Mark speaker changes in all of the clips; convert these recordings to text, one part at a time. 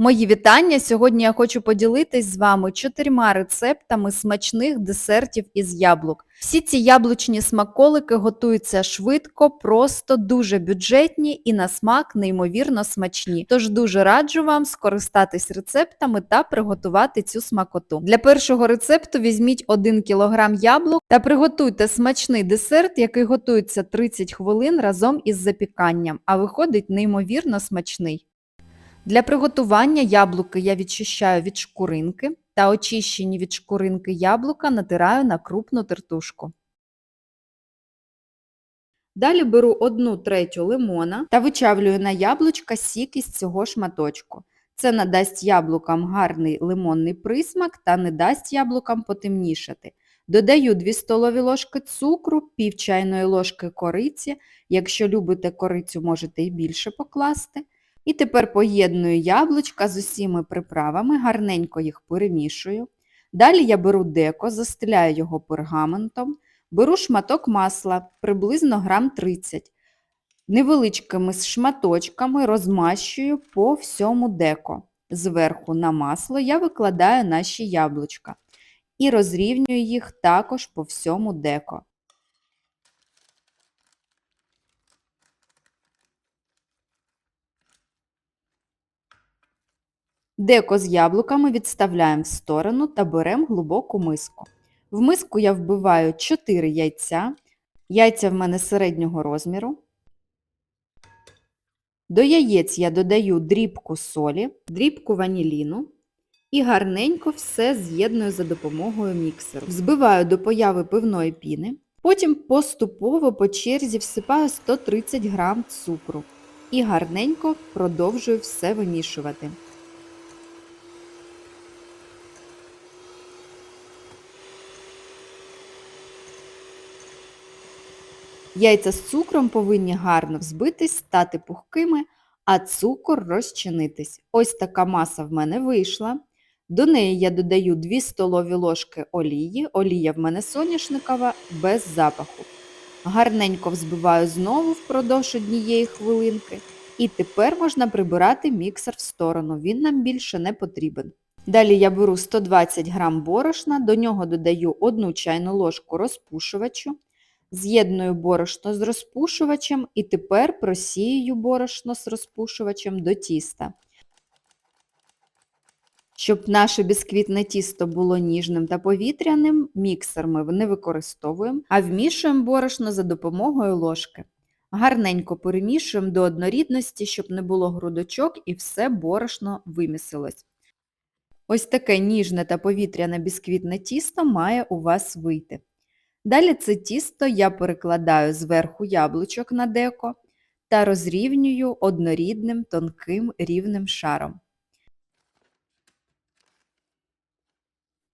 Speaker 1: Мої вітання! Сьогодні я хочу поділитись з вами чотирма рецептами смачних десертів із яблук. Всі ці яблучні смаколики готуються швидко, просто, дуже бюджетні і на смак неймовірно смачні. Тож дуже раджу вам скористатись рецептами та приготувати цю смакоту. Для першого рецепту візьміть 1 кг яблук та приготуйте смачний десерт, який готується 30 хвилин разом із запіканням, а виходить неймовірно смачний. Для приготування яблуки я відчищаю від шкуринки та очищені від шкуринки яблука натираю на крупну тертушку. Далі беру 1 третю лимона та вичавлюю на яблучка сік із цього шматочку. Це надасть яблукам гарний лимонний присмак та не дасть яблукам потемнішати. Додаю 2 столові ложки цукру, пів чайної ложки кориці. Якщо любите корицю, можете і більше покласти. І тепер поєдную яблучка з усіма приправами, гарненько їх перемішую. Далі я беру деко, застеляю його пергаментом, беру шматок масла, приблизно грам 30. Невеличкими шматочками розмащую по всьому деко. Зверху на масло я викладаю наші яблучка і розрівнюю їх також по всьому деко. Деко з яблуками відставляємо в сторону та беремо глибоку миску. В миску я вбиваю 4 яйця. Яйця в мене середнього розміру. До яєць я додаю дрібку солі, дрібку ваніліну і гарненько все з'єдную за допомогою міксеру. Збиваю до появи пивної піни. Потім поступово по черзі всипаю 130 г цукру і гарненько продовжую все вимішувати. Яйця з цукром повинні гарно взбитись, стати пухкими, а цукор розчинитись. Ось така маса в мене вийшла. До неї я додаю 2 столові ложки олії. Олія в мене соняшникова без запаху. Гарненько взбиваю знову впродовж однієї хвилинки. І тепер можна прибирати міксер в сторону, він нам більше не потрібен. Далі я беру 120 г борошна, до нього додаю 1 чайну ложку розпушувачу. З'єдную борошно з розпушувачем і тепер просію борошно з розпушувачем до тіста. Щоб наше бісквітне тісто було ніжним та повітряним, міксер ми не використовуємо, а вмішуємо борошно за допомогою ложки. Гарненько перемішуємо до однорідності, щоб не було грудочок і все борошно вимісилось. Ось таке ніжне та повітряне бісквітне тісто має у вас вийти. Далі це тісто я перекладаю зверху яблучок на деко та розрівнюю однорідним тонким рівним шаром.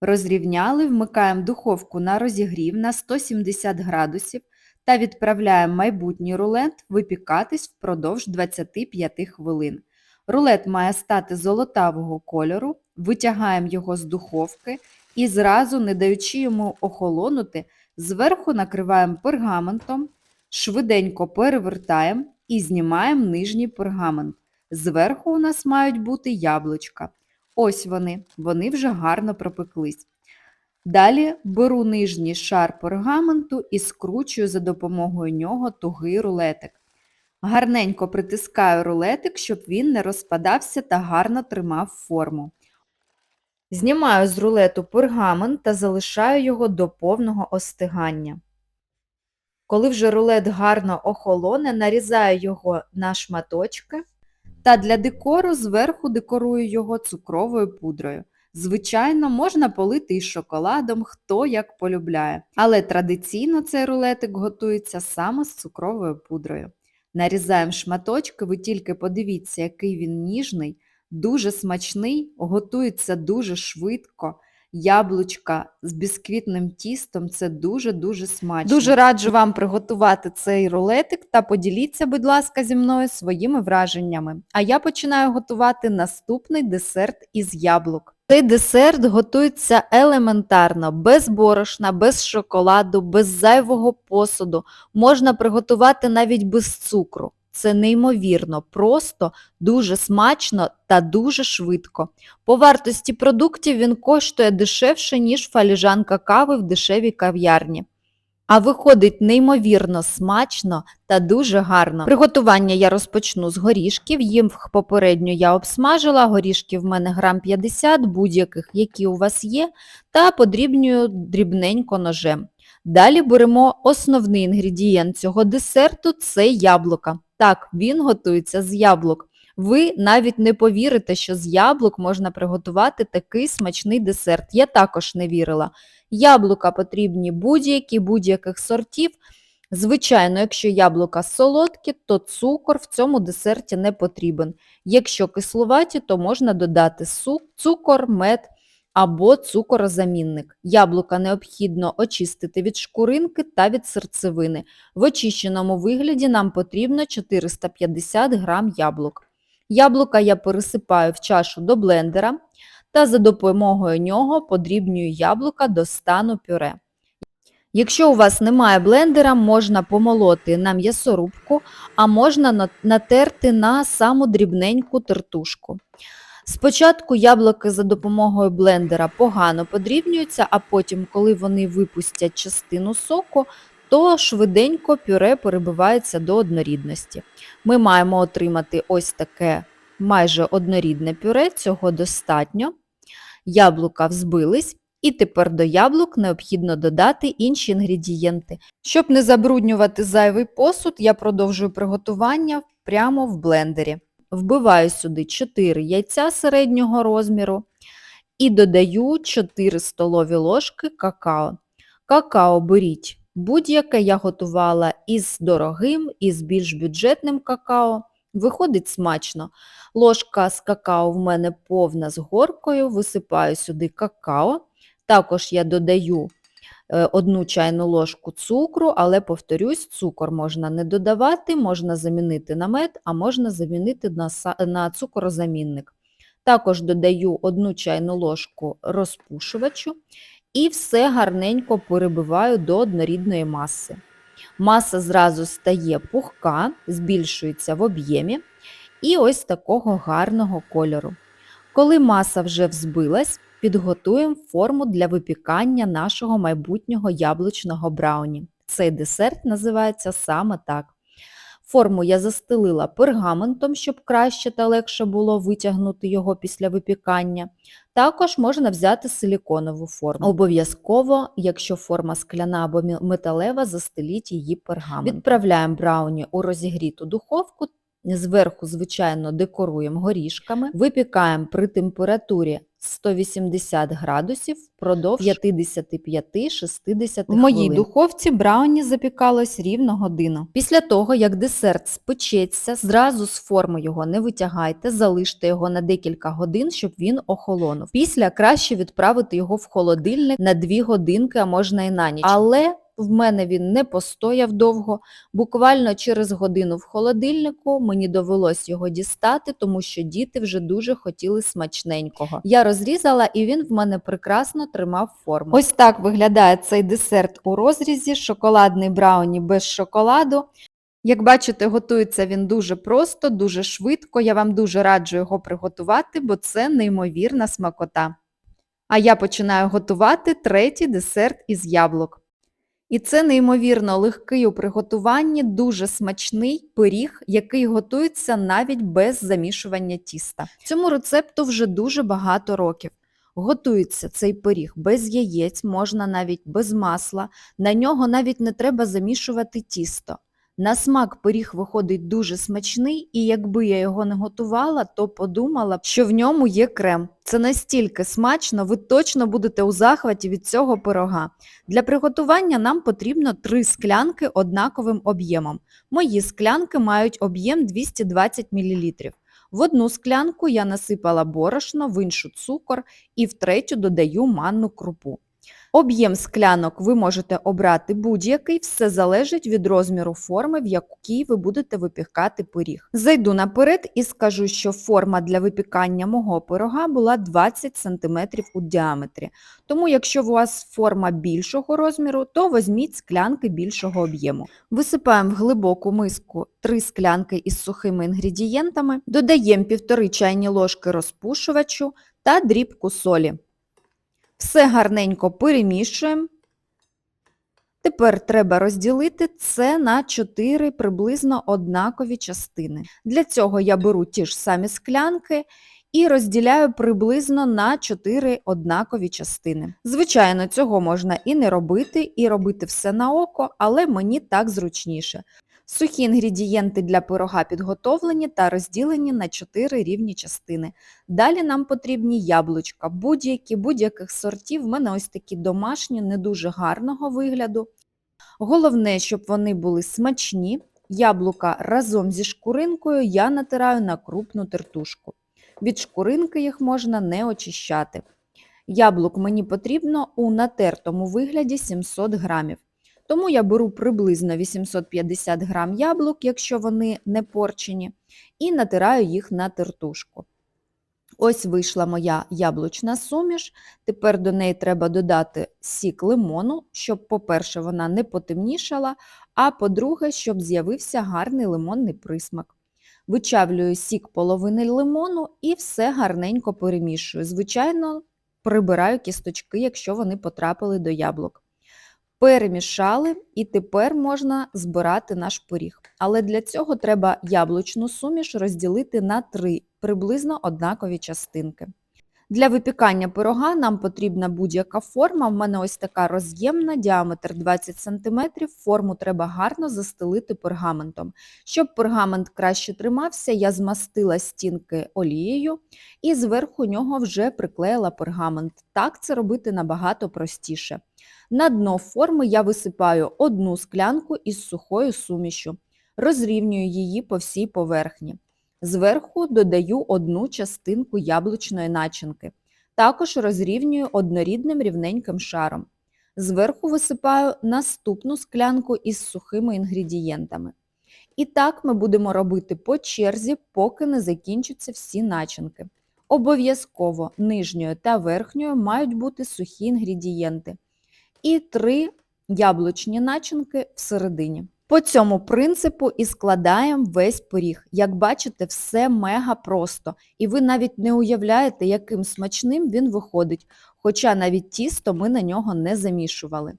Speaker 1: Розрівняли, вмикаємо духовку на розігрів на 170 градусів та відправляємо майбутній рулет випікатись впродовж 25 хвилин. Рулет має стати золотавого кольору, витягаємо його з духовки і зразу, не даючи йому охолонути, Зверху накриваємо пергаментом, швиденько перевертаємо і знімаємо нижній пергамент. Зверху у нас мають бути яблучка. Ось вони, вони вже гарно пропеклись. Далі беру нижній шар пергаменту і скручую за допомогою нього тугий рулетик. Гарненько притискаю рулетик, щоб він не розпадався та гарно тримав форму. Знімаю з рулету пергамент та залишаю його до повного остигання. Коли вже рулет гарно охолоне, нарізаю його на шматочки та для декору зверху декорую його цукровою пудрою. Звичайно, можна полити із шоколадом, хто як полюбляє, але традиційно цей рулетик готується саме з цукровою пудрою. Нарізаємо шматочки, ви тільки подивіться, який він ніжний, Дуже смачний, готується дуже швидко. Яблучка з бісквітним тістом це дуже-дуже смачно. Дуже раджу вам приготувати цей рулетик та поділіться, будь ласка, зі мною своїми враженнями. А я починаю готувати наступний десерт із яблук. Цей десерт готується елементарно, без борошна, без шоколаду, без зайвого посуду. Можна приготувати навіть без цукру. Це неймовірно, просто, дуже смачно та дуже швидко. По вартості продуктів він коштує дешевше, ніж фаліжанка кави в дешевій кав'ярні. А виходить неймовірно смачно та дуже гарно. Приготування я розпочну з горішків. Їх попередньо я обсмажила. Горішки в мене грам 50, будь-яких, які у вас є, та подрібнюю дрібненько ножем. Далі беремо основний інгредієнт цього десерту це яблука. Так, він готується з яблук. Ви навіть не повірите, що з яблук можна приготувати такий смачний десерт. Я також не вірила. Яблука потрібні будь-які, будь-яких сортів. Звичайно, якщо яблука солодкі, то цукор в цьому десерті не потрібен. Якщо кислуваті, то можна додати цукор, мед або цукорозамінник. Яблука необхідно очистити від шкуринки та від серцевини. В очищеному вигляді нам потрібно 450 грам яблук. Яблука я пересипаю в чашу до блендера та за допомогою нього подрібнюю яблука до стану пюре. Якщо у вас немає блендера, можна помолоти на м'ясорубку, а можна натерти на саму дрібненьку тертушку. Спочатку яблуки за допомогою блендера погано подрібнюються, а потім, коли вони випустять частину соку, то швиденько пюре перебивається до однорідності. Ми маємо отримати ось таке майже однорідне пюре, цього достатньо. Яблука взбились, і тепер до яблук необхідно додати інші інгредієнти. Щоб не забруднювати зайвий посуд, я продовжую приготування прямо в блендері. Вбиваю сюди 4 яйця середнього розміру і додаю 4 столові ложки какао. Какао беріть будь-яке я готувала із дорогим, із більш бюджетним какао. Виходить смачно. Ложка з какао в мене повна з горкою, висипаю сюди какао. Також я додаю е, одну чайну ложку цукру, але повторюсь, цукор можна не додавати, можна замінити на мед, а можна замінити на, цукорозамінник. Також додаю одну чайну ложку розпушувачу і все гарненько перебиваю до однорідної маси. Маса зразу стає пухка, збільшується в об'ємі і ось такого гарного кольору. Коли маса вже взбилась, підготуємо форму для випікання нашого майбутнього яблучного брауні. Цей десерт називається саме так. Форму я застелила пергаментом, щоб краще та легше було витягнути його після випікання. Також можна взяти силіконову форму. Обов'язково, якщо форма скляна або металева, застеліть її пергаментом. Відправляємо брауні у розігріту духовку. Зверху, звичайно, декоруємо горішками, випікаємо при температурі 180 градусів впродовж 55-60
Speaker 2: В моїй
Speaker 1: хвилин. духовці брауні запікалось рівно годину. Після того, як десерт спечеться, зразу з форми його не витягайте, залиште його на декілька годин, щоб він охолонув. Після краще відправити його в холодильник на 2 годинки, а можна і на ніч. Але в мене він не постояв довго. Буквально через годину в холодильнику мені довелось його дістати, тому що діти вже дуже хотіли смачненького. Я розрізала і він в мене прекрасно тримав форму. Ось так виглядає цей десерт у розрізі, шоколадний брауні без шоколаду. Як бачите, готується він дуже просто, дуже швидко. Я вам дуже раджу його приготувати, бо це неймовірна смакота. А я починаю готувати третій десерт із яблук. І це неймовірно легкий у приготуванні, дуже смачний пиріг, який готується навіть без замішування тіста. Цьому рецепту вже дуже багато років. Готується цей пиріг без яєць, можна навіть без масла, на нього навіть не треба замішувати тісто. На смак пиріг виходить дуже смачний, і якби я його не готувала, то подумала б, що в ньому є крем. Це настільки смачно, ви точно будете у захваті від цього пирога. Для приготування нам потрібно 3 склянки однаковим об'ємом. Мої склянки мають об'єм 220 мл. В одну склянку я насипала борошно, в іншу цукор і в третю додаю манну крупу. Об'єм склянок ви можете обрати будь-який, все залежить від розміру форми, в якій ви будете випікати пиріг. Зайду наперед і скажу, що форма для випікання мого пирога була 20 см у діаметрі. Тому, якщо у вас форма більшого розміру, то візьміть склянки більшого об'єму. Висипаємо в глибоку миску 3 склянки із сухими інгредієнтами, додаємо 1,5 чайні ложки розпушувачу та дрібку солі. Все гарненько перемішуємо. Тепер треба розділити це на 4 приблизно однакові частини. Для цього я беру ті ж самі склянки і розділяю приблизно на 4 однакові частини. Звичайно, цього можна і не робити, і робити все на око, але мені так зручніше. Сухі інгредієнти для пирога підготовлені та розділені на 4 рівні частини. Далі нам потрібні яблучка, будь-які, будь-яких сортів. В мене ось такі домашні, не дуже гарного вигляду. Головне, щоб вони були смачні. Яблука разом зі шкуринкою я натираю на крупну тертушку. Від шкуринки їх можна не очищати. Яблук мені потрібно у натертому вигляді 700 грамів. Тому я беру приблизно 850 грам яблук, якщо вони не порчені, і натираю їх на тертушку. Ось вийшла моя яблучна суміш. Тепер до неї треба додати сік лимону, щоб, по-перше, вона не потемнішала, а по-друге, щоб з'явився гарний лимонний присмак. Вичавлюю сік половини лимону і все гарненько перемішую. Звичайно, прибираю кісточки, якщо вони потрапили до яблук. Перемішали і тепер можна збирати наш пиріг. Але для цього треба яблучну суміш розділити на три приблизно однакові частинки. Для випікання пирога нам потрібна будь-яка форма. В мене ось така роз'ємна, діаметр 20 см. Форму треба гарно застелити пергаментом. Щоб пергамент краще тримався, я змастила стінки олією і зверху нього вже приклеїла пергамент. Так це робити набагато простіше. На дно форми я висипаю одну склянку із сухою сумішю, розрівнюю її по всій поверхні. Зверху додаю одну частинку яблучної начинки. Також розрівнюю однорідним рівненьким шаром. Зверху висипаю наступну склянку із сухими інгредієнтами. І так ми будемо робити по черзі, поки не закінчаться всі начинки. Обов'язково нижньою та верхньою мають бути сухі інгредієнти. І три яблучні начинки всередині. По цьому принципу і складаємо весь пиріг. Як бачите, все мега просто. І ви навіть не уявляєте, яким смачним він виходить, хоча навіть тісто ми на нього не замішували.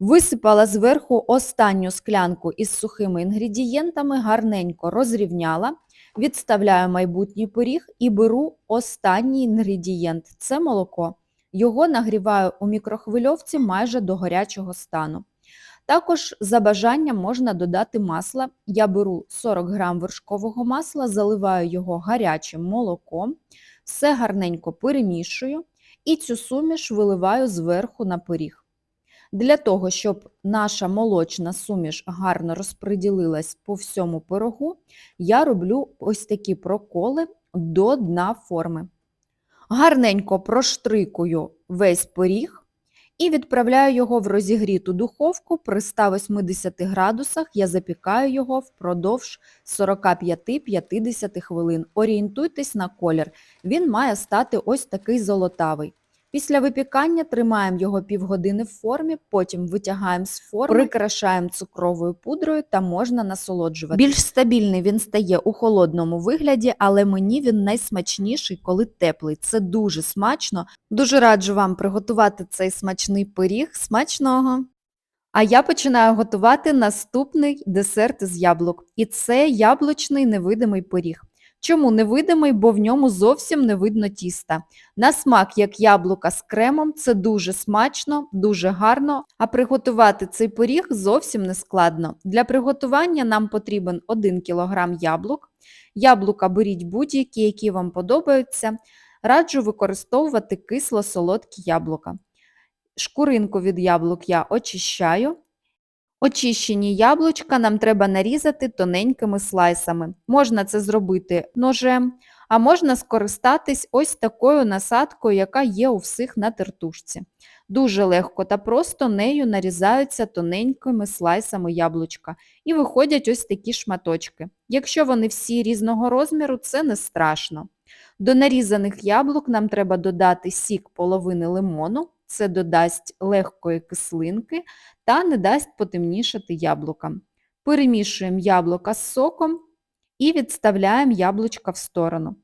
Speaker 1: Висипала зверху останню склянку із сухими інгредієнтами, гарненько розрівняла, відставляю майбутній пиріг і беру останній інгредієнт це молоко. Його нагріваю у мікрохвильовці майже до гарячого стану. Також за бажанням можна додати масло. Я беру 40 г вершкового масла, заливаю його гарячим молоком, все гарненько перемішую і цю суміш виливаю зверху на пиріг. Для того, щоб наша молочна суміш гарно розподілилась по всьому пирогу, я роблю ось такі проколи до дна форми. Гарненько проштрикую весь пиріг і відправляю його в розігріту духовку при 180 градусах. Я запікаю його впродовж 45-50 хвилин. Орієнтуйтесь на колір. Він має стати ось такий золотавий. Після випікання тримаємо його півгодини в формі, потім витягаємо з форми, прикрашаємо цукровою пудрою та можна насолоджувати. Більш стабільний він стає у холодному вигляді, але мені він найсмачніший, коли теплий. Це дуже смачно. Дуже раджу вам приготувати цей смачний пиріг. Смачного! А я починаю готувати наступний десерт з яблук. І це яблучний невидимий пиріг. Чому невидимий? Бо в ньому зовсім не видно тіста. На смак, як яблука з кремом, це дуже смачно, дуже гарно, а приготувати цей пиріг зовсім не складно. Для приготування нам потрібен 1 кг яблук. Яблука беріть будь-які, які вам подобаються. Раджу використовувати кисло-солодкі яблука. Шкуринку від яблук я очищаю. Очищені яблучка нам треба нарізати тоненькими слайсами. Можна це зробити ножем, а можна скористатись ось такою насадкою, яка є у всіх на тертушці. Дуже легко та просто нею нарізаються тоненькими слайсами яблучка і виходять ось такі шматочки. Якщо вони всі різного розміру, це не страшно. До нарізаних яблук нам треба додати сік половини лимону, це додасть легкої кислинки та не дасть потемнішати яблукам. Перемішуємо яблука з соком і відставляємо яблучка в сторону.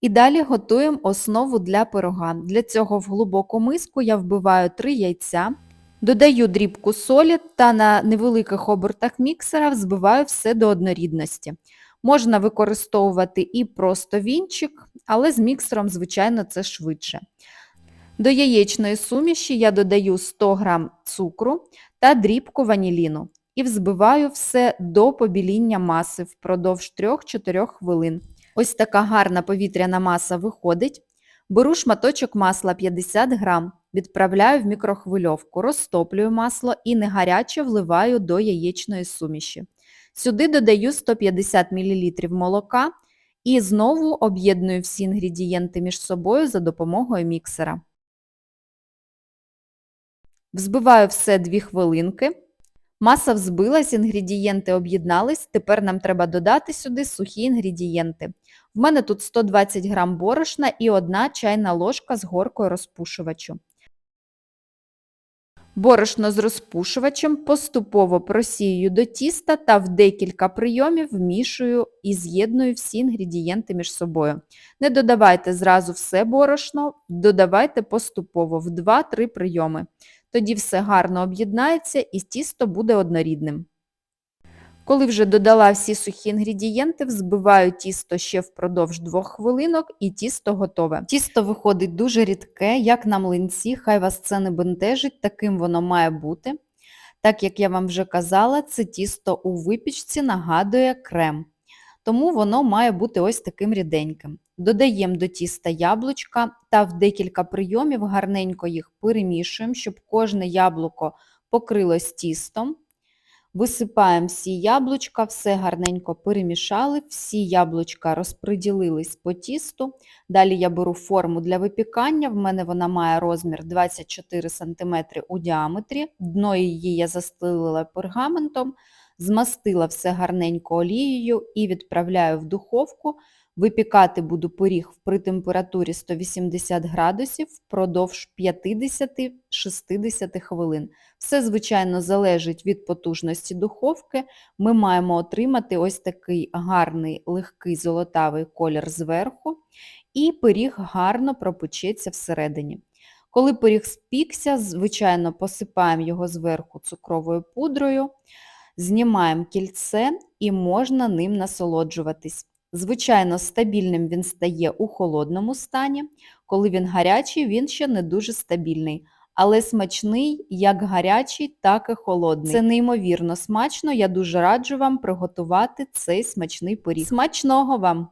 Speaker 1: І далі готуємо основу для пирога. Для цього в глибоку миску я вбиваю 3 яйця, додаю дрібку солі та на невеликих обертах міксера взбиваю все до однорідності. Можна використовувати і просто вінчик, але з міксером, звичайно, це швидше. До яєчної суміші я додаю 100 г цукру та дрібку ваніліну і взбиваю все до побіління маси впродовж 3-4 хвилин. Ось така гарна повітряна маса виходить. Беру шматочок масла 50 г, відправляю в мікрохвильовку, розтоплюю масло і не гаряче вливаю до яєчної суміші. Сюди додаю 150 мл молока і знову об'єдную всі інгредієнти між собою за допомогою міксера. Взбиваю все 2 хвилинки. Маса взбилась, інгредієнти об'єднались, тепер нам треба додати сюди сухі інгредієнти. В мене тут 120 г борошна і 1 чайна ложка з горкою розпушувачу. Борошно з розпушувачем поступово просію до тіста та в декілька прийомів вмішую і з'єдную всі інгредієнти між собою. Не додавайте зразу все борошно, додавайте поступово в 2-3 прийоми. Тоді все гарно об'єднається і тісто буде однорідним. Коли вже додала всі сухі інгредієнти, взбиваю тісто ще впродовж 2 хвилинок і тісто готове. Тісто виходить дуже рідке, як на млинці, хай вас це не бентежить, таким воно має бути. Так як я вам вже казала, це тісто у випічці нагадує крем. Тому воно має бути ось таким ріденьким. Додаємо до тіста яблучка та в декілька прийомів гарненько їх перемішуємо, щоб кожне яблуко покрилось тістом. Висипаємо всі яблучка, все гарненько перемішали, всі яблучка розподілились по тісту. Далі я беру форму для випікання, в мене вона має розмір 24 см у діаметрі, дно її я застелила пергаментом, змастила все гарненько олією і відправляю в духовку. Випікати буду пиріг при температурі 180 градусів впродовж 50-60 хвилин. Все, звичайно, залежить від потужності духовки. Ми маємо отримати ось такий гарний легкий золотавий колір зверху, і пиріг гарно пропечеться всередині. Коли пиріг спікся, звичайно, посипаємо його зверху цукровою пудрою, знімаємо кільце і можна ним насолоджуватись. Звичайно, стабільним він стає у холодному стані. Коли він гарячий, він ще не дуже стабільний. Але смачний як гарячий, так і холодний. Це неймовірно смачно. Я дуже раджу вам приготувати цей смачний поріг. Смачного вам!